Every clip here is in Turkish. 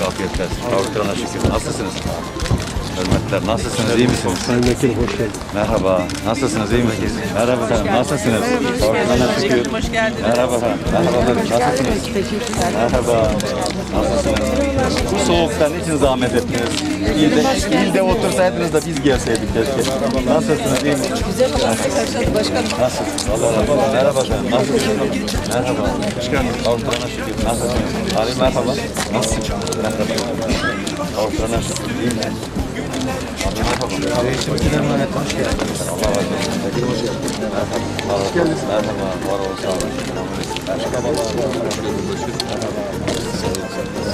Afiyetler. Avrupalı'na şükür. Nasılsınız? Hürmetler. Nasılsınız? İyi misiniz? Sayın Vekilim hoş geldin. Merhaba. Nasılsınız? İyi misiniz? Merhaba efendim. Nasılsınız? Ortadan çıkıyor. Hoş geldiniz. Merhaba efendim. Merhaba efendim. Nasılsınız? Merhaba. Nasılsınız? Bu soğukta niçin zahmet ettiniz? İlde, ilde otursaydınız da biz gelseydik keşke. Nasılsınız? İyi misiniz? Güzel. Başkanım. Nasılsınız? Allah razı olsun. Merhaba efendim. Nasılsınız? Merhaba. Hoş geldiniz. Kavuşturana şükür. Nasılsınız? Ali merhaba. Nasılsınız? Merhaba. Kavuşturana şükür. İyi mi? Abi merhaba. Değişimciler emanet hoş geldiniz. Allah razı olsun. Peki, Hoş geldiniz. Merhaba. Hoş geldiniz. Merhaba. Var olun. Sağ olun. Merhaba.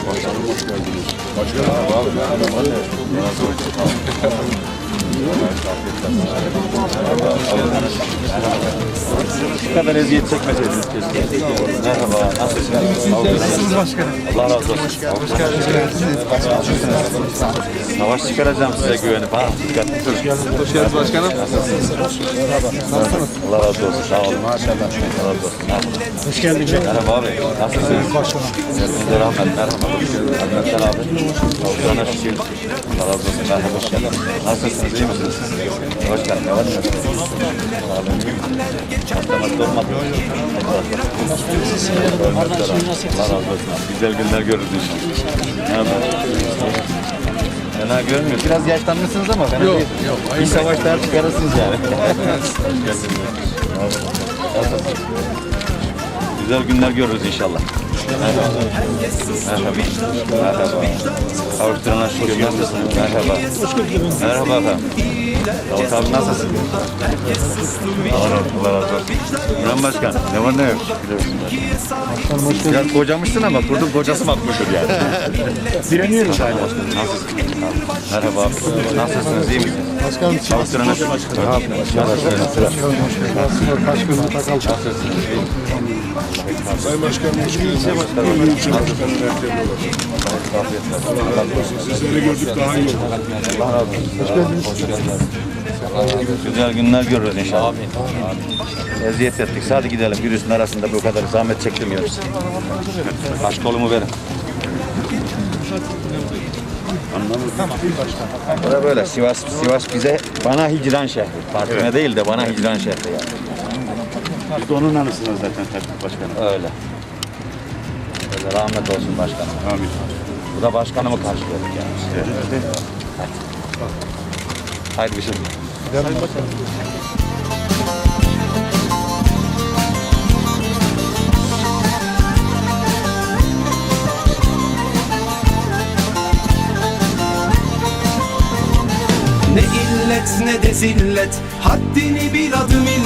Başkanım hoş geldiniz. Başkanım abi. Merhaba. Razı olsun. Bu kadar eziyet çekmeseydiniz keşke. Merhaba, nasılsınız? Nasılsınız başkanım? Allah razı olsun. Hoş geldiniz. Savaş çıkaracağım size güvenip ha. Dikkatli durun. Hoş geldiniz başkanım. Allah razı olsun. Sağ olun. Maşallah. Allah razı olsun. Hoş geldin. Merhaba abi. Nasılsınız? Başkanım. Size rahmet. Merhaba. Rahmetler abi. Kavuşana şükür. Allah razı olsun. Merhaba. Hoş geldin. Nasılsınız? İyi geldin. Ne var yok? Misiniz? Hastalıkta olmadı. Allah razı olsun. Güzel günler görürüz inşallah. Fena görünmüyor. Biraz yaşlanmışsınız ama fena değil. yok, Bir savaş daha çıkarırsınız yani. Güzel günler görürüz inşallah. Merhaba. Merhaba. Merhaba. Kavuşturana şükür. Merhaba. Merhaba efendim. Davut abi nasılsın? Allah razı Allah razı olsun. İbrahim Başkan ne var ne yok? Biraz kocamışsın ama kurdun kocası mı atmışır yani? Direniyoruz hala. Nasılsınız? Merhaba. Nasılsınız? İyi misiniz? Başkanım Kavuşturana şükür. Nasılsınız? kaç gün takal. Nasılsınız? Sayın Başkanım hoş geldiniz. Sizleri gördük daha iyi oldu. Allah razı olsun. Hoş geldiniz. Güzel günler görürüz inşallah. Amin. Eziyet ettik. Hadi gidelim. Virüsün arasında bu kadar zahmet çektirmiyoruz. Baş kolumu verin. Anladın Tamam. Böyle böyle. Sivas, Sivas bize, bana hicran şehri. Partime değil de bana hicran şehri yani. Biz de onun anısınız zaten tabii başkanım. Öyle. Öyle rahmet olsun başkanım. Amin. Bu da başkanımı karşıladık yani. Haydi bir şey. Ne illet ne de zillet Haddini bil adı millet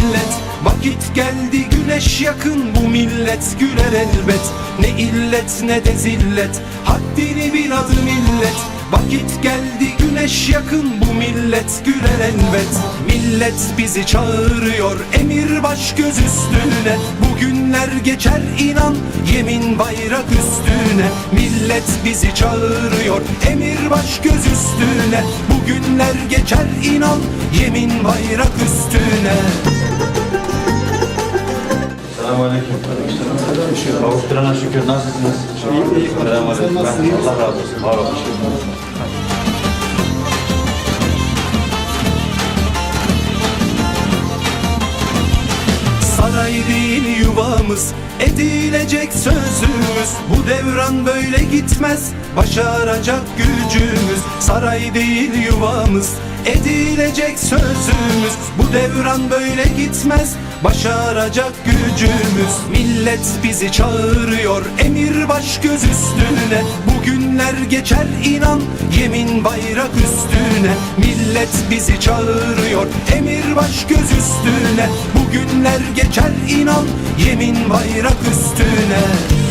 Vakit geldi güneş yakın Bu millet güler elbet. Ne illet ne de zillet Haddini bil adı millet. Vakit geldi güneş yakın Bu millet güler elbet. Millet bizi çağırıyor Emir baş göz üstüne. Bugünler geçer inan Yemin bayrak üstüne. Millet bizi çağırıyor Emir baş göz üstüne. Bugünler geçer inan Yemin bayrak üstüne Selamünaleyküm. Kavuşturana şükür. Nasılsınız? İyi. Selamünaleyküm. Allah razı olsun. Var olun. Saray değil yuvamız Edilecek sözümüz Bu devran böyle gitmez Başaracak gücümüz Saray değil yuvamız Edilecek sözümüz. Bu devran böyle gitmez Başaracak gücümüz. Millet bizi çağırıyor Emir baş göz üstüne. Bugünler geçer inan Yemin bayrak üstüne. Millet bizi çağırıyor Emir baş göz üstüne. Bugünler geçer inan Yemin bayrak üstüne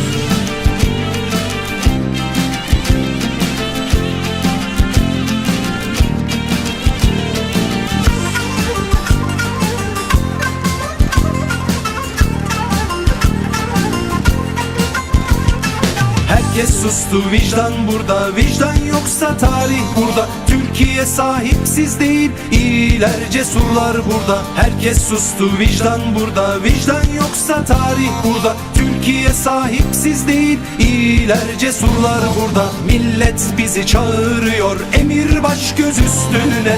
Herkes sustu vicdan burada Vicdan yok yoksa tarih burada. Türkiye sahipsiz değil İyiler cesurlar burada. Herkes sustu vicdan burada Vicdan yoksa tarih burada. Türkiye sahipsiz değil İyiler cesurlar burada. Millet bizi çağırıyor Emir baş göz üstüne